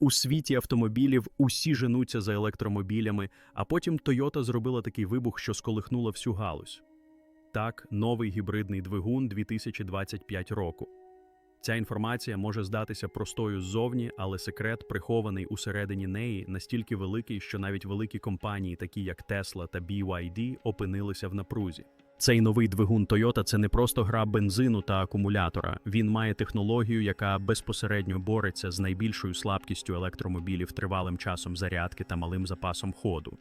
У світі автомобілів усі женуться за електромобілями, а потім Toyota зробила такий вибух, що сколихнула всю галузь. Так, новий гібридний двигун 2025 року. Ця інформація може здатися простою ззовні, але секрет, прихований усередині неї, настільки великий, що навіть великі компанії, такі як Tesla та BYD, опинилися в напрузі. Цей новий двигун Toyota – це не просто гра бензину та акумулятора. Він має технологію, яка безпосередньо бореться з найбільшою слабкістю електромобілів тривалим часом зарядки та малим запасом ходу.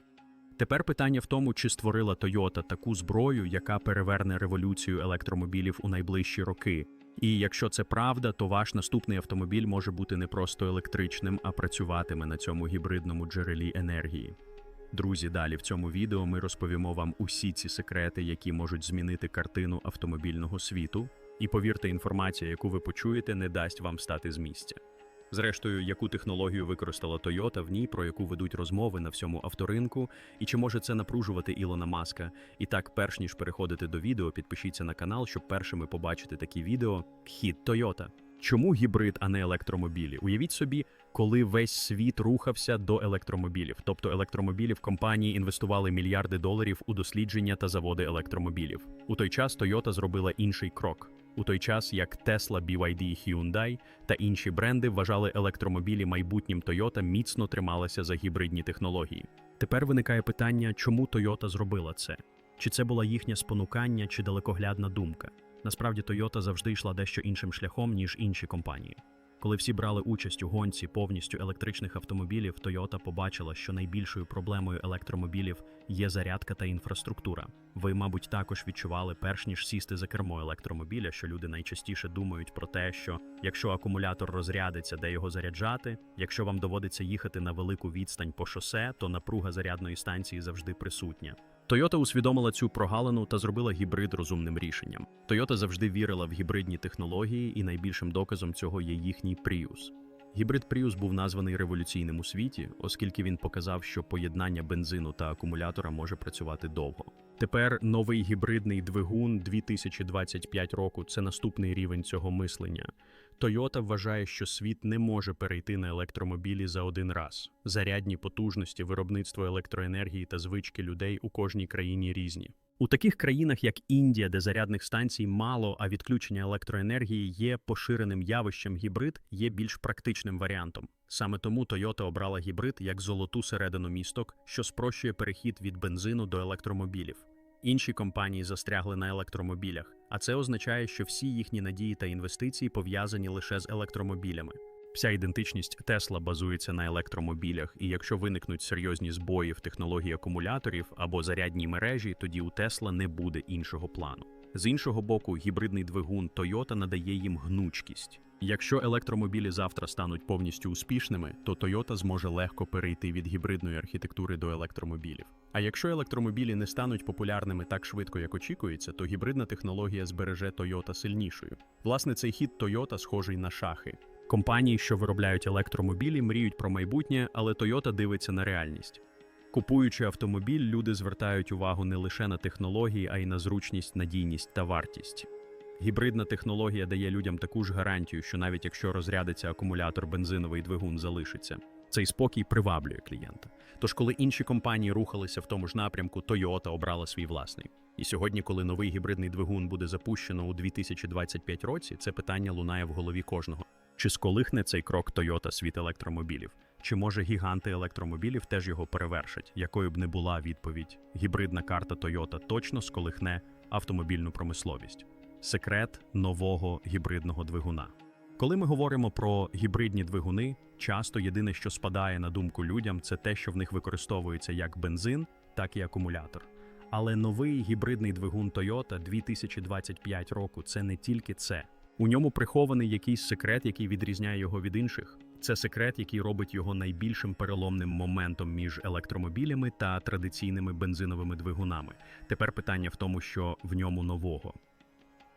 Тепер питання в тому, чи створила Toyota таку зброю, яка переверне революцію електромобілів у найближчі роки. І якщо це правда, то ваш наступний автомобіль може бути не просто електричним, а працюватиме на цьому гібридному джерелі енергії. Друзі, далі в цьому відео ми розповімо вам усі ці секрети, які можуть змінити картину автомобільного світу. І повірте, інформація, яку ви почуєте, не дасть вам стати з місця. Зрештою, яку технологію використала Toyota в ній, про яку ведуть розмови на всьому авторинку, і чи може це напружувати Ілона Маска. І так, перш ніж переходити до відео, підпишіться на канал, щоб першими побачити такі відео. Хід Toyota. Чому гібрид, а не електромобілі? Уявіть собі, коли весь світ рухався до електромобілів, тобто електромобілів компанії інвестували мільярди доларів у дослідження та заводи електромобілів. У той час Toyota зробила інший крок. У той час як Tesla, BYD, Hyundai та інші бренди вважали електромобілі майбутнім Toyota міцно трималася за гібридні технології. Тепер виникає питання, чому Toyota зробила це? Чи це була їхнє спонукання чи далекоглядна думка? Насправді Toyota завжди йшла дещо іншим шляхом, ніж інші компанії. Коли всі брали участь у гонці повністю електричних автомобілів, Toyota побачила, що найбільшою проблемою електромобілів є зарядка та інфраструктура. Ви, мабуть, також відчували, перш ніж сісти за кермо електромобіля, що люди найчастіше думають про те, що якщо акумулятор розрядиться, де його заряджати, якщо вам доводиться їхати на велику відстань по шосе, то напруга зарядної станції завжди присутня. Toyota усвідомила цю прогалину та зробила гібрид розумним рішенням. Toyota завжди вірила в гібридні технології, і найбільшим доказом цього є їхній Prius. Гібрид Prius був названий революційним у світі, оскільки він показав, що поєднання бензину та акумулятора може працювати довго. Тепер новий гібридний двигун 2025 року це наступний рівень цього мислення. Toyota вважає, що світ не може перейти на електромобілі за один раз. Зарядні потужності, виробництво електроенергії та звички людей у кожній країні різні. У таких країнах, як Індія, де зарядних станцій мало, а відключення електроенергії є поширеним явищем, гібрид є більш практичним варіантом. Саме тому Toyota обрала гібрид як золоту середину місток, що спрощує перехід від бензину до електромобілів. Інші компанії застрягли на електромобілях, а це означає, що всі їхні надії та інвестиції пов'язані лише з електромобілями. Вся ідентичність Тесла базується на електромобілях, і якщо виникнуть серйозні збої в технології акумуляторів або зарядній мережі, тоді у Тесла не буде іншого плану. З іншого боку, гібридний двигун Toyota надає їм гнучкість. Якщо електромобілі завтра стануть повністю успішними, то Toyota зможе легко перейти від гібридної архітектури до електромобілів. А якщо електромобілі не стануть популярними так швидко, як очікується, то гібридна технологія збереже Toyota сильнішою. Власне, цей хід Toyota схожий на шахи. Компанії, що виробляють електромобілі, мріють про майбутнє, але Toyota дивиться на реальність. Купуючи автомобіль, люди звертають увагу не лише на технології, а й на зручність, надійність та вартість. Гібридна технологія дає людям таку ж гарантію, що навіть якщо розрядиться акумулятор, бензиновий двигун залишиться. Цей спокій приваблює клієнта. Тож, коли інші компанії рухалися в тому ж напрямку, Toyota обрала свій власний. І сьогодні, коли новий гібридний двигун буде запущено у 2025 році, це питання лунає в голові кожного. Чи сколихне цей крок Toyota світ електромобілів? Чи може гіганти електромобілів теж його перевершать? Якою б не була відповідь? Гібридна карта Toyota точно сколихне автомобільну промисловість. Секрет нового гібридного двигуна. Коли ми говоримо про гібридні двигуни, часто єдине, що спадає на думку людям, це те, що в них використовується як бензин, так і акумулятор. Але новий гібридний двигун Toyota 2025 року це не тільки це. У ньому прихований якийсь секрет, який відрізняє його від інших. Це секрет, який робить його найбільшим переломним моментом між електромобілями та традиційними бензиновими двигунами. Тепер питання в тому, що в ньому нового.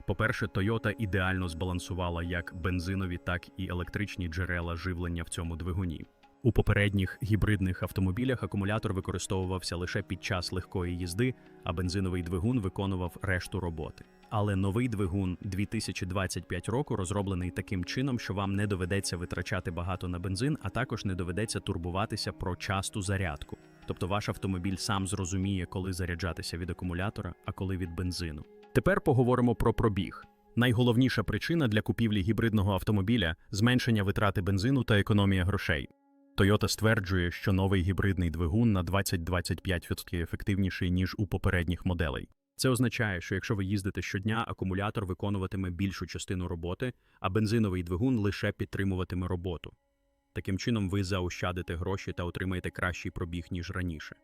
По-перше, Toyota ідеально збалансувала як бензинові, так і електричні джерела живлення в цьому двигуні. У попередніх гібридних автомобілях акумулятор використовувався лише під час легкої їзди, а бензиновий двигун виконував решту роботи. Але новий двигун 2025 року розроблений таким чином, що вам не доведеться витрачати багато на бензин, а також не доведеться турбуватися про часту зарядку. Тобто ваш автомобіль сам зрозуміє, коли заряджатися від акумулятора, а коли від бензину. Тепер поговоримо про пробіг. Найголовніша причина для купівлі гібридного автомобіля зменшення витрати бензину та економія грошей. Toyota стверджує, що новий гібридний двигун на 20-25% ефективніший, ніж у попередніх моделей. Це означає, що якщо ви їздите щодня, акумулятор виконуватиме більшу частину роботи, а бензиновий двигун лише підтримуватиме роботу. Таким чином, ви заощадите гроші та отримаєте кращий пробіг, ніж раніше.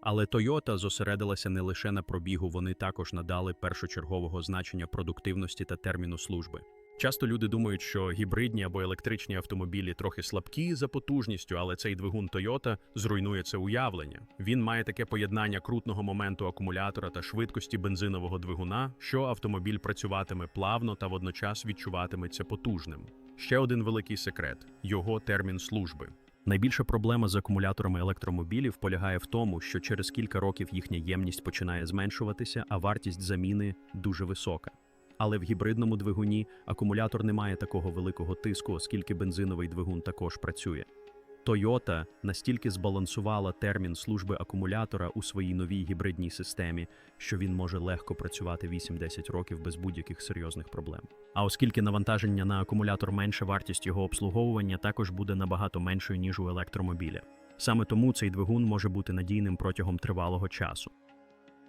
Але Toyota зосередилася не лише на пробігу, вони також надали першочергового значення продуктивності та терміну служби. Часто люди думають, що гібридні або електричні автомобілі трохи слабкі за потужністю, але цей двигун Toyota зруйнує це уявлення. Він має таке поєднання крутного моменту акумулятора та швидкості бензинового двигуна, що автомобіль працюватиме плавно та водночас відчуватиметься потужним. Ще один великий секрет його термін служби. Найбільша проблема з акумуляторами електромобілів полягає в тому, що через кілька років їхня ємність починає зменшуватися, а вартість заміни дуже висока. Але в гібридному двигуні акумулятор не має такого великого тиску, оскільки бензиновий двигун також працює. Toyota настільки збалансувала термін служби акумулятора у своїй новій гібридній системі, що він може легко працювати 8-10 років без будь-яких серйозних проблем. А оскільки навантаження на акумулятор менше, вартість його обслуговування також буде набагато меншою, ніж у електромобіля. Саме тому цей двигун може бути надійним протягом тривалого часу.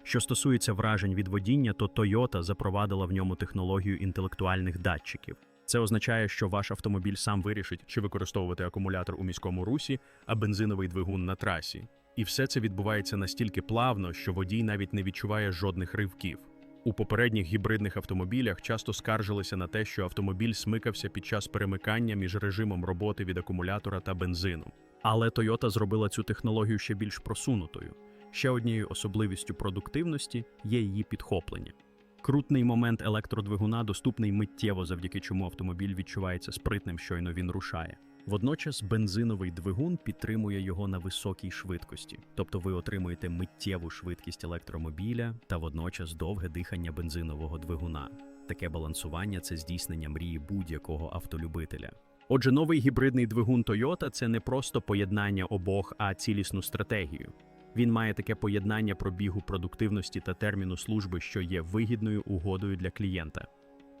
Що стосується вражень від водіння, то Toyota запровадила в ньому технологію інтелектуальних датчиків. Це означає, що ваш автомобіль сам вирішить, чи використовувати акумулятор у міському русі, а бензиновий двигун на трасі. І все це відбувається настільки плавно, що водій навіть не відчуває жодних ривків. У попередніх гібридних автомобілях часто скаржилися на те, що автомобіль смикався під час перемикання між режимом роботи від акумулятора та бензину. Але Toyota зробила цю технологію ще більш просунутою. Ще однією особливістю продуктивності є її підхоплення. Крутний момент електродвигуна доступний миттєво, завдяки чому автомобіль відчувається спритним, щойно він рушає. Водночас бензиновий двигун підтримує його на високій швидкості, тобто ви отримуєте миттєву швидкість електромобіля та водночас довге дихання бензинового двигуна. Таке балансування це здійснення мрії будь-якого автолюбителя. Отже, новий гібридний двигун Toyota – це не просто поєднання обох, а цілісну стратегію. Він має таке поєднання пробігу продуктивності та терміну служби, що є вигідною угодою для клієнта.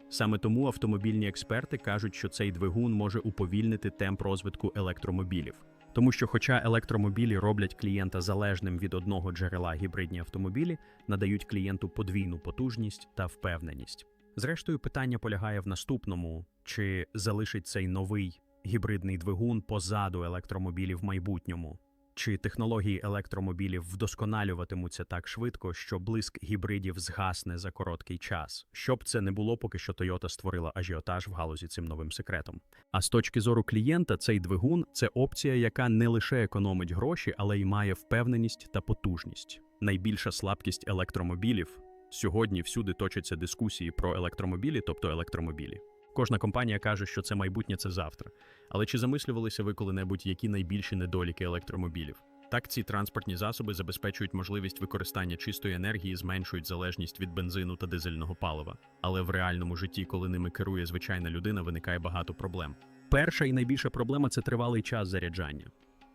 Саме тому автомобільні експерти кажуть, що цей двигун може уповільнити темп розвитку електромобілів. Тому що, хоча електромобілі роблять клієнта залежним від одного джерела, гібридні автомобілі надають клієнту подвійну потужність та впевненість. Зрештою, питання полягає в наступному: чи залишить цей новий гібридний двигун позаду електромобілів в майбутньому? Чи технології електромобілів вдосконалюватимуться так швидко, що блиск гібридів згасне за короткий час? Щоб це не було, поки що Toyota створила ажіотаж в галузі цим новим секретом. А з точки зору клієнта, цей двигун це опція, яка не лише економить гроші, але й має впевненість та потужність. Найбільша слабкість електромобілів сьогодні всюди точаться дискусії про електромобілі, тобто електромобілі. Кожна компанія каже, що це майбутнє це завтра. Але чи замислювалися ви коли-небудь, які найбільші недоліки електромобілів? Так, ці транспортні засоби забезпечують можливість використання чистої енергії, зменшують залежність від бензину та дизельного палива. Але в реальному житті, коли ними керує звичайна людина, виникає багато проблем. Перша і найбільша проблема це тривалий час заряджання.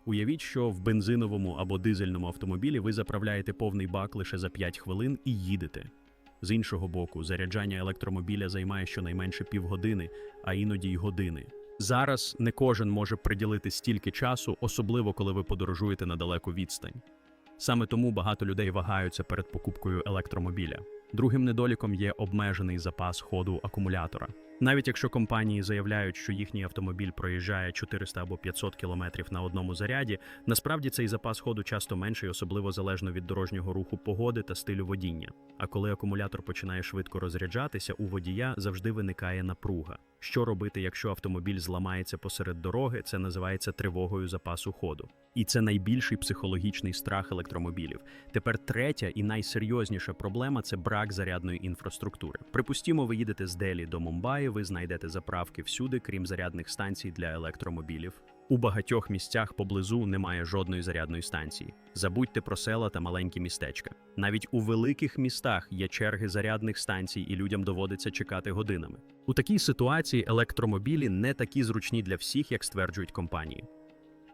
Уявіть, що в бензиновому або дизельному автомобілі ви заправляєте повний бак лише за 5 хвилин і їдете. З іншого боку, заряджання електромобіля займає щонайменше півгодини, а іноді й години. Зараз не кожен може приділити стільки часу, особливо коли ви подорожуєте на далеку відстань. Саме тому багато людей вагаються перед покупкою електромобіля. Другим недоліком є обмежений запас ходу акумулятора. Навіть якщо компанії заявляють, що їхній автомобіль проїжджає 400 або 500 кілометрів на одному заряді, насправді цей запас ходу часто менший, особливо залежно від дорожнього руху погоди та стилю водіння. А коли акумулятор починає швидко розряджатися, у водія завжди виникає напруга. Що робити, якщо автомобіль зламається посеред дороги, це називається тривогою запасу ходу. І це найбільший психологічний страх електромобілів. Тепер третя і найсерйозніша проблема це брак зарядної інфраструктури. Припустімо, ви їдете з Делі до Мумбаї, ви знайдете заправки всюди, крім зарядних станцій для електромобілів. У багатьох місцях поблизу немає жодної зарядної станції. Забудьте про села та маленькі містечка. Навіть у великих містах є черги зарядних станцій, і людям доводиться чекати годинами. У такій ситуації електромобілі не такі зручні для всіх, як стверджують компанії.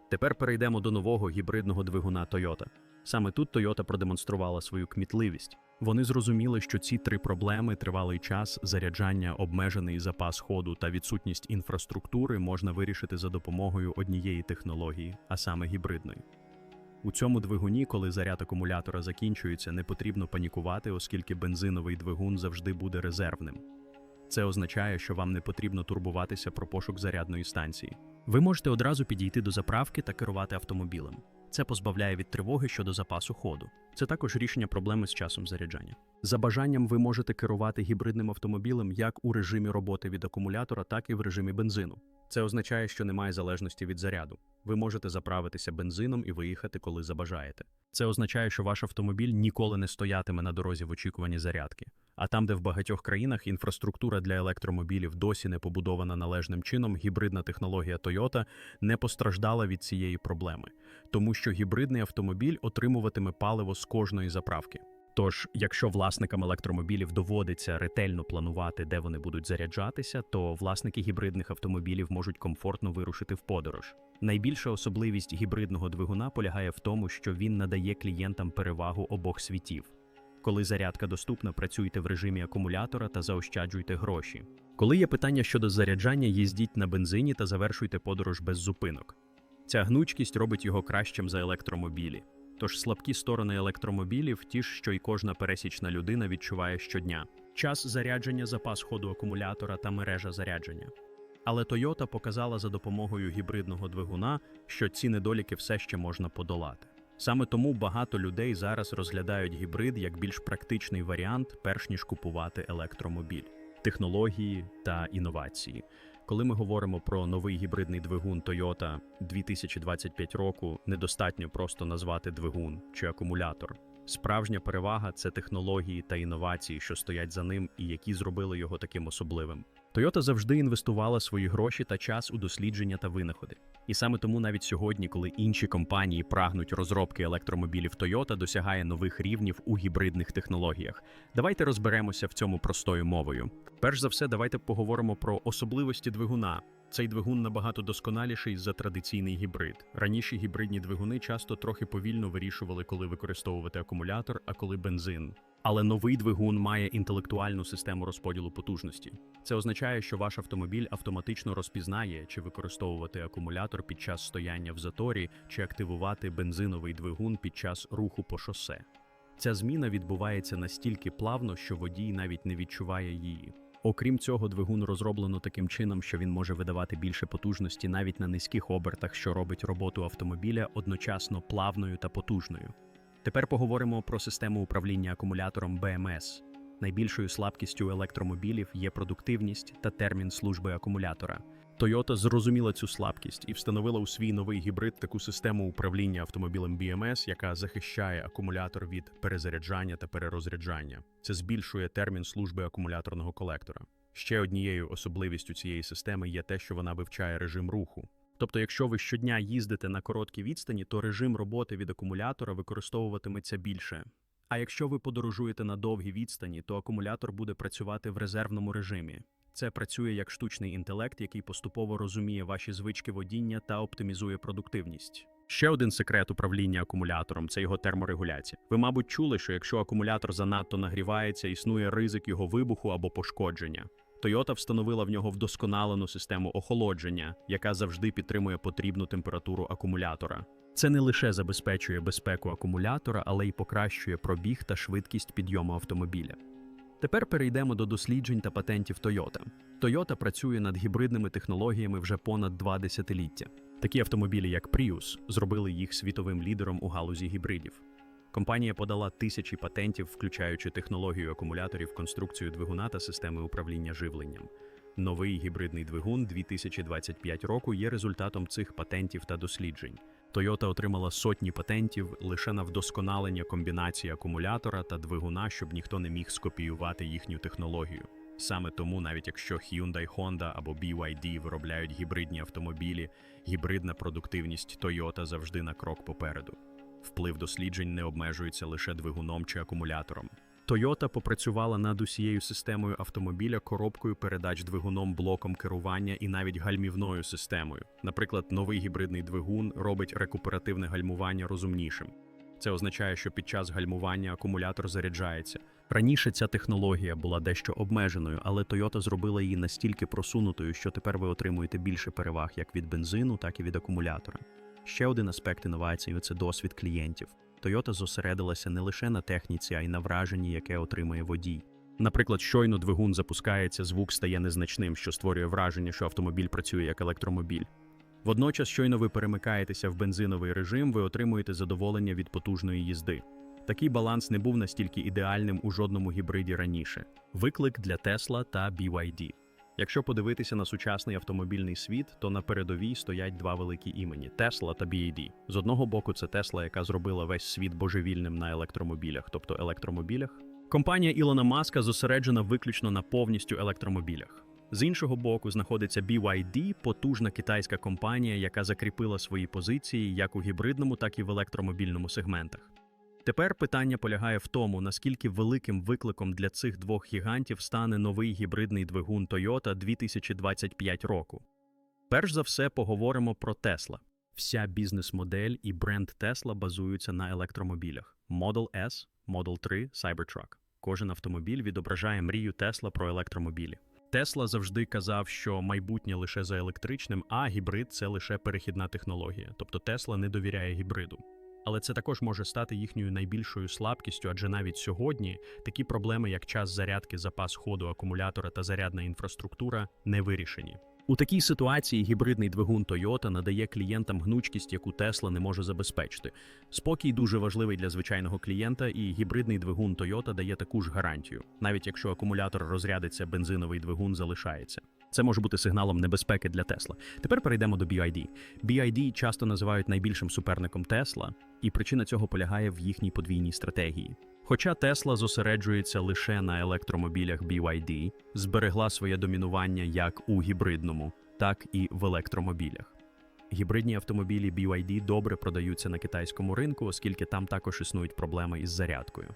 Тепер перейдемо до нового гібридного двигуна Toyota. Саме тут Toyota продемонструвала свою кмітливість. Вони зрозуміли, що ці три проблеми тривалий час, заряджання, обмежений запас ходу та відсутність інфраструктури можна вирішити за допомогою однієї технології, а саме гібридної. У цьому двигуні, коли заряд акумулятора закінчується, не потрібно панікувати, оскільки бензиновий двигун завжди буде резервним. Це означає, що вам не потрібно турбуватися про пошук зарядної станції. Ви можете одразу підійти до заправки та керувати автомобілем. Це позбавляє від тривоги щодо запасу ходу. Це також рішення проблеми з часом заряджання. За бажанням ви можете керувати гібридним автомобілем як у режимі роботи від акумулятора, так і в режимі бензину. Це означає, що немає залежності від заряду. Ви можете заправитися бензином і виїхати, коли забажаєте. Це означає, що ваш автомобіль ніколи не стоятиме на дорозі в очікуванні зарядки. А там, де в багатьох країнах інфраструктура для електромобілів досі не побудована належним чином, гібридна технологія Toyota не постраждала від цієї проблеми, тому що гібридний автомобіль отримуватиме паливо з кожної заправки. Тож, якщо власникам електромобілів доводиться ретельно планувати, де вони будуть заряджатися, то власники гібридних автомобілів можуть комфортно вирушити в подорож. Найбільша особливість гібридного двигуна полягає в тому, що він надає клієнтам перевагу обох світів. Коли зарядка доступна, працюйте в режимі акумулятора та заощаджуйте гроші. Коли є питання щодо заряджання, їздіть на бензині та завершуйте подорож без зупинок. Ця гнучкість робить його кращим за електромобілі. Тож слабкі сторони електромобілів ті ж, що й кожна пересічна людина відчуває щодня: час зарядження, запас ходу акумулятора та мережа зарядження. Але Toyota показала за допомогою гібридного двигуна, що ці недоліки все ще можна подолати. Саме тому багато людей зараз розглядають гібрид як більш практичний варіант, перш ніж купувати електромобіль, технології та інновації. Коли ми говоримо про новий гібридний двигун Toyota 2025 року, недостатньо просто назвати двигун чи акумулятор. Справжня перевага це технології та інновації, що стоять за ним, і які зробили його таким особливим. Toyota завжди інвестувала свої гроші та час у дослідження та винаходи. І саме тому навіть сьогодні, коли інші компанії прагнуть розробки електромобілів Toyota, досягає нових рівнів у гібридних технологіях. Давайте розберемося в цьому простою мовою. Перш за все, давайте поговоримо про особливості двигуна. Цей двигун набагато досконаліший за традиційний гібрид. Раніше гібридні двигуни часто трохи повільно вирішували, коли використовувати акумулятор, а коли бензин. Але новий двигун має інтелектуальну систему розподілу потужності. Це означає, що ваш автомобіль автоматично розпізнає, чи використовувати акумулятор під час стояння в заторі, чи активувати бензиновий двигун під час руху по шосе. Ця зміна відбувається настільки плавно, що водій навіть не відчуває її. Окрім цього, двигун розроблено таким чином, що він може видавати більше потужності навіть на низьких обертах, що робить роботу автомобіля одночасно плавною та потужною. Тепер поговоримо про систему управління акумулятором BMS. Найбільшою слабкістю електромобілів є продуктивність та термін служби акумулятора. Toyota зрозуміла цю слабкість і встановила у свій новий гібрид таку систему управління автомобілем BMS, яка захищає акумулятор від перезаряджання та перерозряджання. Це збільшує термін служби акумуляторного колектора. Ще однією особливістю цієї системи є те, що вона вивчає режим руху. Тобто, якщо ви щодня їздите на короткі відстані, то режим роботи від акумулятора використовуватиметься більше. А якщо ви подорожуєте на довгі відстані, то акумулятор буде працювати в резервному режимі. Це працює як штучний інтелект, який поступово розуміє ваші звички водіння та оптимізує продуктивність. Ще один секрет управління акумулятором це його терморегуляція. Ви, мабуть, чули, що якщо акумулятор занадто нагрівається, існує ризик його вибуху або пошкодження. Toyota встановила в нього вдосконалену систему охолодження, яка завжди підтримує потрібну температуру акумулятора. Це не лише забезпечує безпеку акумулятора, але й покращує пробіг та швидкість підйому автомобіля. Тепер перейдемо до досліджень та патентів Toyota. Toyota працює над гібридними технологіями вже понад два десятиліття. Такі автомобілі, як Prius, зробили їх світовим лідером у галузі гібридів. Компанія подала тисячі патентів, включаючи технологію акумуляторів, конструкцію двигуна та системи управління живленням. Новий гібридний двигун 2025 року є результатом цих патентів та досліджень. Toyota отримала сотні патентів лише на вдосконалення комбінації акумулятора та двигуна, щоб ніхто не міг скопіювати їхню технологію. Саме тому, навіть якщо Hyundai Honda або BYD виробляють гібридні автомобілі, гібридна продуктивність Toyota завжди на крок попереду. Вплив досліджень не обмежується лише двигуном чи акумулятором. Toyota попрацювала над усією системою автомобіля, коробкою передач двигуном, блоком керування і навіть гальмівною системою. Наприклад, новий гібридний двигун робить рекуперативне гальмування розумнішим. Це означає, що під час гальмування акумулятор заряджається. Раніше ця технологія була дещо обмеженою, але Toyota зробила її настільки просунутою, що тепер ви отримуєте більше переваг як від бензину, так і від акумулятора. Ще один аспект інновацій це досвід клієнтів. Toyota зосередилася не лише на техніці, а й на враженні, яке отримує водій. Наприклад, щойно двигун запускається, звук стає незначним, що створює враження, що автомобіль працює як електромобіль. Водночас, щойно ви перемикаєтеся в бензиновий режим, ви отримуєте задоволення від потужної їзди. Такий баланс не був настільки ідеальним у жодному гібриді раніше. Виклик для Tesla та BYD. Якщо подивитися на сучасний автомобільний світ, то на передовій стоять два великі імені Tesla та BYD. З одного боку, це Tesla, яка зробила весь світ божевільним на електромобілях, тобто електромобілях. Компанія Ілона Маска зосереджена виключно на повністю електромобілях. З іншого боку, знаходиться BYD, потужна китайська компанія, яка закріпила свої позиції як у гібридному, так і в електромобільному сегментах. Тепер питання полягає в тому, наскільки великим викликом для цих двох гігантів стане новий гібридний двигун Toyota 2025 року. Перш за все, поговоримо про Tesla. Вся бізнес-модель і бренд Tesla базуються на електромобілях Model S, Model 3, Cybertruck. Кожен автомобіль відображає мрію Tesla про електромобілі. Тесла завжди казав, що майбутнє лише за електричним, а гібрид це лише перехідна технологія. Тобто Тесла не довіряє гібриду. Але це також може стати їхньою найбільшою слабкістю, адже навіть сьогодні такі проблеми, як час зарядки, запас ходу акумулятора та зарядна інфраструктура, не вирішені. У такій ситуації гібридний двигун Toyota надає клієнтам гнучкість, яку Tesla не може забезпечити. Спокій дуже важливий для звичайного клієнта, і гібридний двигун Toyota дає таку ж гарантію. Навіть якщо акумулятор розрядиться, бензиновий двигун залишається. Це може бути сигналом небезпеки для Tesla. Тепер перейдемо до BYD. BYD часто називають найбільшим суперником Tesla, і причина цього полягає в їхній подвійній стратегії. Хоча Тесла зосереджується лише на електромобілях BYD, зберегла своє домінування як у гібридному, так і в електромобілях. Гібридні автомобілі BYD добре продаються на китайському ринку, оскільки там також існують проблеми із зарядкою.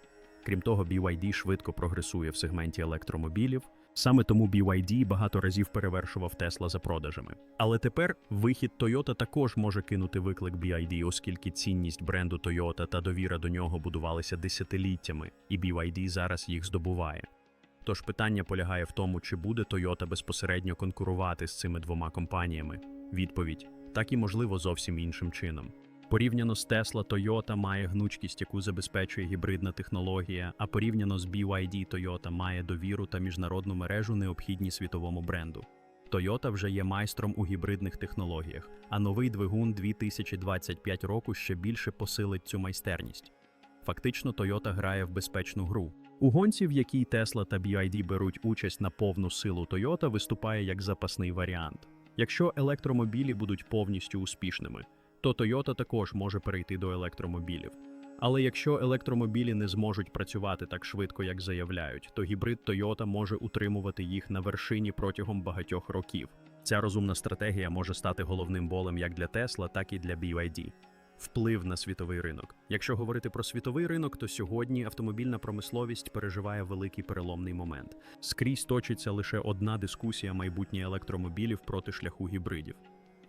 Крім того, BYD швидко прогресує в сегменті електромобілів. Саме тому BYD багато разів перевершував Tesla за продажами. Але тепер вихід Toyota також може кинути виклик BYD, оскільки цінність бренду Toyota та довіра до нього будувалися десятиліттями, і BYD зараз їх здобуває. Тож питання полягає в тому, чи буде Toyota безпосередньо конкурувати з цими двома компаніями. Відповідь так і можливо зовсім іншим чином. Порівняно з Tesla, Toyota має гнучкість, яку забезпечує гібридна технологія, а порівняно з BYD, Toyota має довіру та міжнародну мережу, необхідні світовому бренду. Toyota вже є майстром у гібридних технологіях, а новий двигун 2025 року ще більше посилить цю майстерність. Фактично, Toyota грає в безпечну гру. У гонці, в якій Tesla та BYD беруть участь на повну силу Toyota, виступає як запасний варіант. Якщо електромобілі будуть повністю успішними, то Toyota також може перейти до електромобілів. Але якщо електромобілі не зможуть працювати так швидко, як заявляють, то гібрид Toyota може утримувати їх на вершині протягом багатьох років. Ця розумна стратегія може стати головним болем як для Tesla, так і для BYD. Вплив на світовий ринок. Якщо говорити про світовий ринок, то сьогодні автомобільна промисловість переживає великий переломний момент. Скрізь точиться лише одна дискусія майбутнє електромобілів проти шляху гібридів.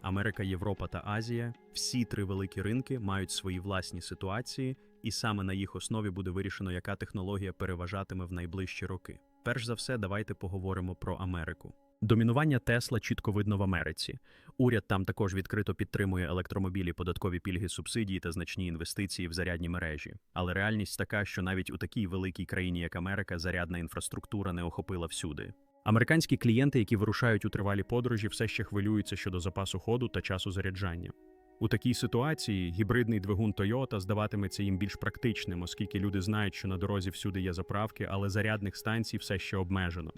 Америка, Європа та Азія всі три великі ринки мають свої власні ситуації, і саме на їх основі буде вирішено, яка технологія переважатиме в найближчі роки. Перш за все, давайте поговоримо про Америку. Домінування Тесла чітко видно в Америці. Уряд там також відкрито підтримує електромобілі, податкові пільги, субсидії та значні інвестиції в зарядні мережі. Але реальність така, що навіть у такій великій країні, як Америка, зарядна інфраструктура не охопила всюди. Американські клієнти, які вирушають у тривалі подорожі, все ще хвилюються щодо запасу ходу та часу заряджання. У такій ситуації гібридний двигун Toyota здаватиметься їм більш практичним, оскільки люди знають, що на дорозі всюди є заправки, але зарядних станцій все ще обмежено.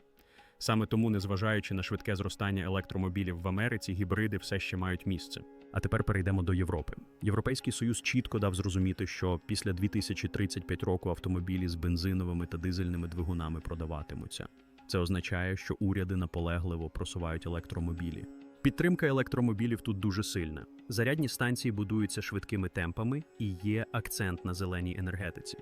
Саме тому, незважаючи на швидке зростання електромобілів в Америці, гібриди все ще мають місце. А тепер перейдемо до Європи. Європейський союз чітко дав зрозуміти, що після 2035 року автомобілі з бензиновими та дизельними двигунами продаватимуться. Це означає, що уряди наполегливо просувають електромобілі. Підтримка електромобілів тут дуже сильна. Зарядні станції будуються швидкими темпами і є акцент на зеленій енергетиці.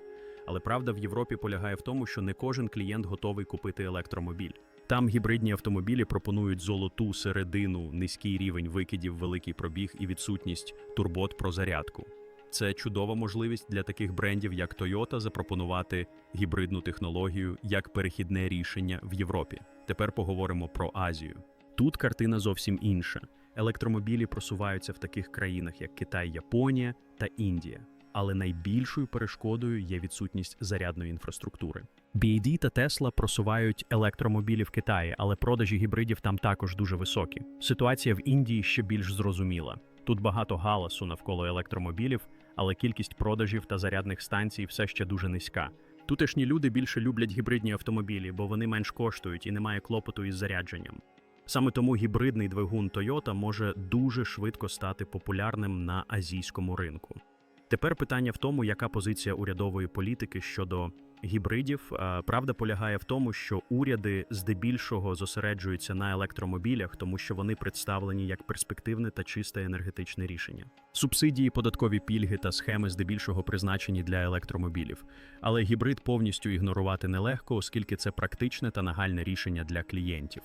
Але правда в Європі полягає в тому, що не кожен клієнт готовий купити електромобіль. Там гібридні автомобілі пропонують золоту середину, низький рівень викидів, великий пробіг і відсутність турбот про зарядку. Це чудова можливість для таких брендів, як Toyota, запропонувати гібридну технологію як перехідне рішення в Європі. Тепер поговоримо про Азію. Тут картина зовсім інша. Електромобілі просуваються в таких країнах, як Китай, Японія та Індія. Але найбільшою перешкодою є відсутність зарядної інфраструктури. BYD та Tesla просувають електромобілі в Китаї, але продажі гібридів там також дуже високі. Ситуація в Індії ще більш зрозуміла. Тут багато галасу навколо електромобілів, але кількість продажів та зарядних станцій все ще дуже низька. Тутешні люди більше люблять гібридні автомобілі, бо вони менш коштують і немає клопоту із зарядженням. Саме тому гібридний двигун Toyota може дуже швидко стати популярним на азійському ринку. Тепер питання в тому, яка позиція урядової політики щодо гібридів. Е, Правда полягає в тому, що уряди здебільшого зосереджуються на електромобілях, тому що вони представлені як перспективне та чисте енергетичне рішення. Субсидії, податкові пільги та схеми здебільшого призначені для електромобілів. Але гібрид повністю ігнорувати нелегко, оскільки це практичне та нагальне рішення для клієнтів.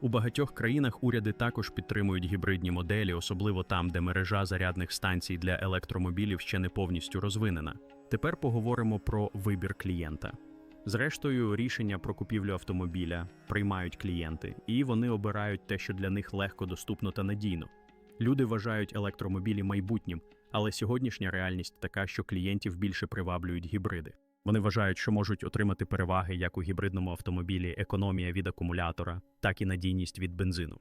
У багатьох країнах уряди також підтримують гібридні моделі, особливо там, де мережа зарядних станцій для електромобілів ще не повністю розвинена. Тепер поговоримо про вибір клієнта. Зрештою, рішення про купівлю автомобіля приймають клієнти, і вони обирають те, що для них легко доступно та надійно. Люди вважають електромобілі майбутнім, але сьогоднішня реальність така, що клієнтів більше приваблюють гібриди. Вони вважають, що можуть отримати переваги як у гібридному автомобілі економія від акумулятора, так і надійність від бензину.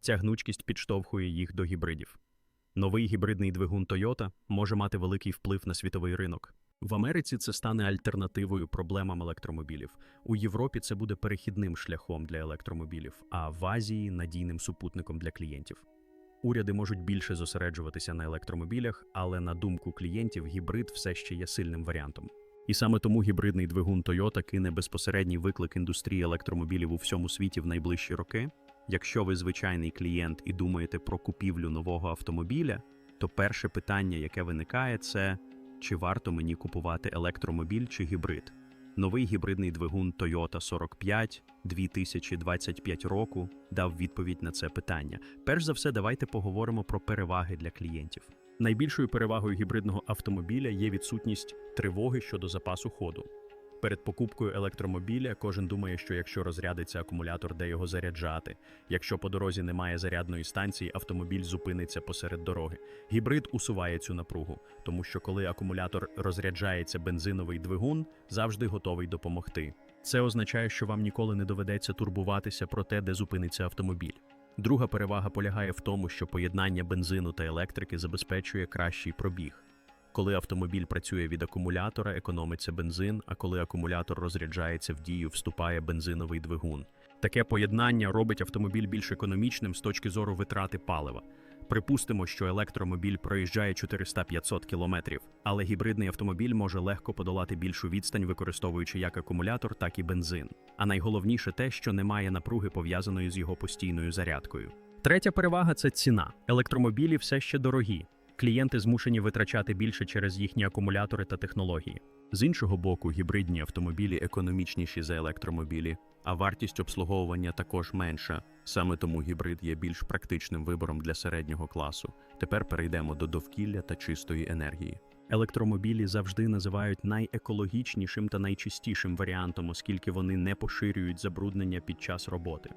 Ця гнучкість підштовхує їх до гібридів. Новий гібридний двигун Toyota може мати великий вплив на світовий ринок. В Америці це стане альтернативою проблемам електромобілів. У Європі це буде перехідним шляхом для електромобілів, а в Азії надійним супутником для клієнтів. Уряди можуть більше зосереджуватися на електромобілях, але на думку клієнтів, гібрид все ще є сильним варіантом. І саме тому гібридний двигун Toyota кине безпосередній виклик індустрії електромобілів у всьому світі в найближчі роки. Якщо ви звичайний клієнт і думаєте про купівлю нового автомобіля, то перше питання, яке виникає, це чи варто мені купувати електромобіль чи гібрид. Новий гібридний двигун Toyota 45 2025 року дав відповідь на це питання. Перш за все, давайте поговоримо про переваги для клієнтів. Найбільшою перевагою гібридного автомобіля є відсутність тривоги щодо запасу ходу. Перед покупкою електромобіля кожен думає, що якщо розрядиться акумулятор, де його заряджати. Якщо по дорозі немає зарядної станції, автомобіль зупиниться посеред дороги. Гібрид усуває цю напругу, тому що коли акумулятор розряджається, бензиновий двигун завжди готовий допомогти. Це означає, що вам ніколи не доведеться турбуватися про те, де зупиниться автомобіль. Друга перевага полягає в тому, що поєднання бензину та електрики забезпечує кращий пробіг. Коли автомобіль працює від акумулятора, економиться бензин, а коли акумулятор розряджається в дію, вступає бензиновий двигун. Таке поєднання робить автомобіль більш економічним з точки зору витрати палива. Припустимо, що електромобіль проїжджає 400-500 кілометрів, але гібридний автомобіль може легко подолати більшу відстань, використовуючи як акумулятор, так і бензин. А найголовніше те, що немає напруги пов'язаної з його постійною зарядкою. Третя перевага це ціна. Електромобілі все ще дорогі. Клієнти змушені витрачати більше через їхні акумулятори та технології. З іншого боку, гібридні автомобілі економічніші за електромобілі, а вартість обслуговування також менша. Саме тому гібрид є більш практичним вибором для середнього класу. Тепер перейдемо до довкілля та чистої енергії. Електромобілі завжди називають найекологічнішим та найчистішим варіантом, оскільки вони не поширюють забруднення під час роботи.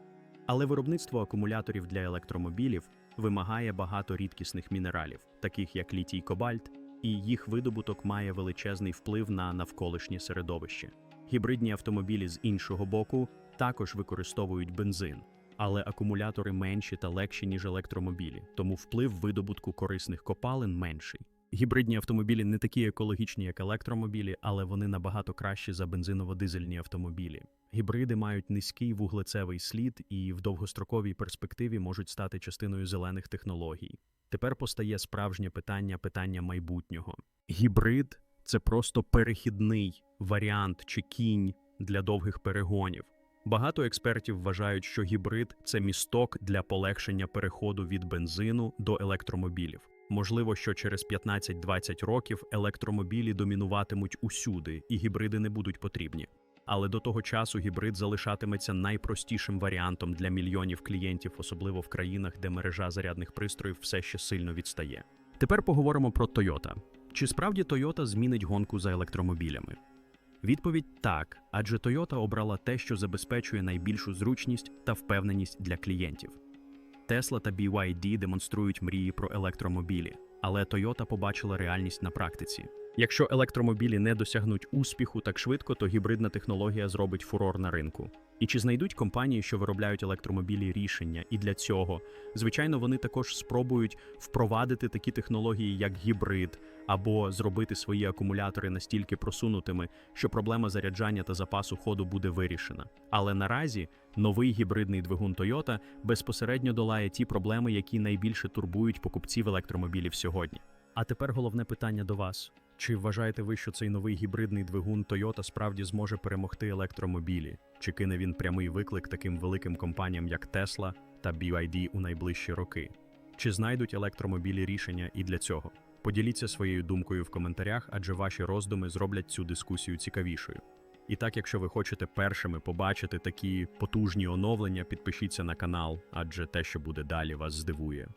Але виробництво акумуляторів для електромобілів вимагає багато рідкісних мінералів, таких як літій кобальт, і їх видобуток має величезний вплив на навколишнє середовище. Гібридні автомобілі з іншого боку також використовують бензин, але акумулятори менші та легші, ніж електромобілі, тому вплив видобутку корисних копалин менший. Гібридні автомобілі не такі екологічні, як електромобілі, але вони набагато кращі за бензиново-дизельні автомобілі. Гібриди мають низький вуглецевий слід і в довгостроковій перспективі можуть стати частиною зелених технологій. Тепер постає справжнє питання питання майбутнього. Гібрид це просто перехідний варіант чи кінь для довгих перегонів. Багато експертів вважають, що гібрид це місток для полегшення переходу від бензину до електромобілів. Можливо, що через 15-20 років електромобілі домінуватимуть усюди, і гібриди не будуть потрібні. Але до того часу гібрид залишатиметься найпростішим варіантом для мільйонів клієнтів, особливо в країнах, де мережа зарядних пристроїв все ще сильно відстає. Тепер поговоримо про Toyota. Чи справді Toyota змінить гонку за електромобілями? Відповідь так, адже Toyota обрала те, що забезпечує найбільшу зручність та впевненість для клієнтів. Tesla та BYD демонструють мрії про електромобілі, але Toyota побачила реальність на практиці. Якщо електромобілі не досягнуть успіху так швидко, то гібридна технологія зробить фурор на ринку. І чи знайдуть компанії, що виробляють електромобілі рішення? І для цього, звичайно, вони також спробують впровадити такі технології, як гібрид, або зробити свої акумулятори настільки просунутими, що проблема заряджання та запасу ходу буде вирішена. Але наразі новий гібридний двигун Toyota безпосередньо долає ті проблеми, які найбільше турбують покупців електромобілів сьогодні. А тепер головне питання до вас. Чи вважаєте ви, що цей новий гібридний двигун Toyota справді зможе перемогти електромобілі? Чи кине він прямий виклик таким великим компаніям, як Tesla та BYD у найближчі роки? Чи знайдуть електромобілі рішення і для цього? Поділіться своєю думкою в коментарях, адже ваші роздуми зроблять цю дискусію цікавішою. І так, якщо ви хочете першими побачити такі потужні оновлення, підпишіться на канал, адже те, що буде далі, вас здивує.